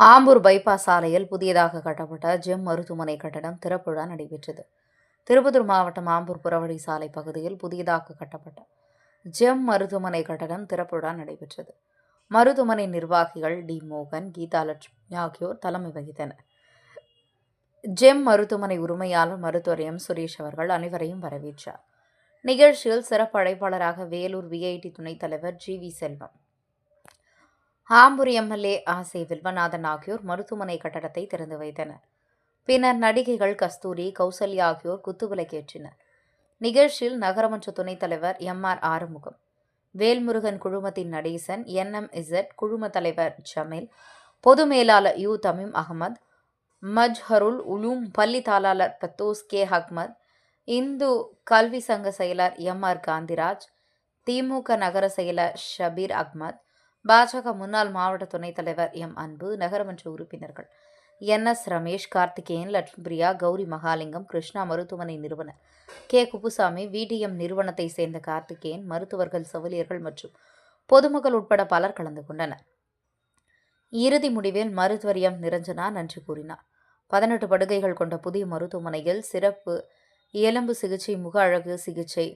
Ambur bypass சாலையில் புதியதாக கட்டப்பட்ட ஜெம் மருத்துவமனை கட்டடம் திறப்புழா நடைபெற்றது. திருப்பத்தூர் மாவட்டம் ஆம்பூர் புறவழி சாலை பகுதியில் புதியதாக கட்டப்பட்ட ஜெம் மருத்துவமனை கட்டடம் திறப்புழா நடைபெற்றது. மருத்துவமனை நிர்வாகிகள் டி மோகன் கீதா லட்சுமி ஆகியோர் தலைமை வகித்தனர். ஜெம் மருத்துவமனை உரிமையாளர் மருத்துவர் எம் சுரேஷ் அவர்கள் அனைவரையும் வரவேற்றார். நிகழ்ச்சியில் சிறப்பு அழைப்பாளராக வேலூர் விஐடி துணைத் தலைவர் G V Selvam. Ambur MLA A C Vilvanathan ஆகியோர் மருத்துவமனை கட்டடத்தை திறந்து வைத்தனர். பின்னர் நடிகைகள் கஸ்தூரி கௌசல்யா ஆகியோர் குத்துவிளக்கேற்றினர் நிகழ்ச்சியில் நகரமன்ற துணைத் தலைவர் எம் ஆர் ஆறுமுகம் வேல்முருகன் குழுமத்தின் நடேசன் என்எம் இசட் குழும தலைவர் ஜமீல் பொது மேலாளர் யூ தமீம் அகமது மஜ்ஹருல் உலூம் பள்ளி தாளாளர் பத்தோஸ் கே அஹ்மத் இந்து கல்வி சங்க செயலர் எம் ஆர் காந்திராஜ் திமுக நகர செயலர் ஷபீர் அஹ்மத் பாஜக முன்னாள் மாவட்ட துணைத் தலைவர் எம். அன்பு நகரமன்ற உறுப்பினர்கள். என். எஸ். ரமேஷ் கார்த்திகேயன் லட்சுமிபிரியா கௌரி மகாலிங்கம் கிருஷ்ணா மருத்துவமனை நிறுவனர். கே. குப்புசாமி விடிஎம் நிறுவனத்தை சேர்ந்த கார்த்திகேயன் மருத்துவர்கள் செவிலியர்கள் மற்றும் பொதுமக்கள் உட்பட பலர் கலந்து கொண்டனர். இறுதி முடிவில் மருத்துவர் எம். நிரஞ்சனா நன்றி கூறினார். பதினெட்டு படுகைகள் கொண்ட புதிய மருத்துவமனையில் சிறப்பு எலும்பு சிகிச்சை முக அழகு சிகிச்சை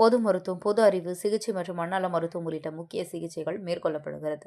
பொது மருத்துவம் பொது அறிவு சிகிச்சை மற்றும் மண்ணல மருத்துவம் உள்ளிட்ட முக்கிய சிகிச்சைகள் மேற்கொள்ளப்படுகிறது.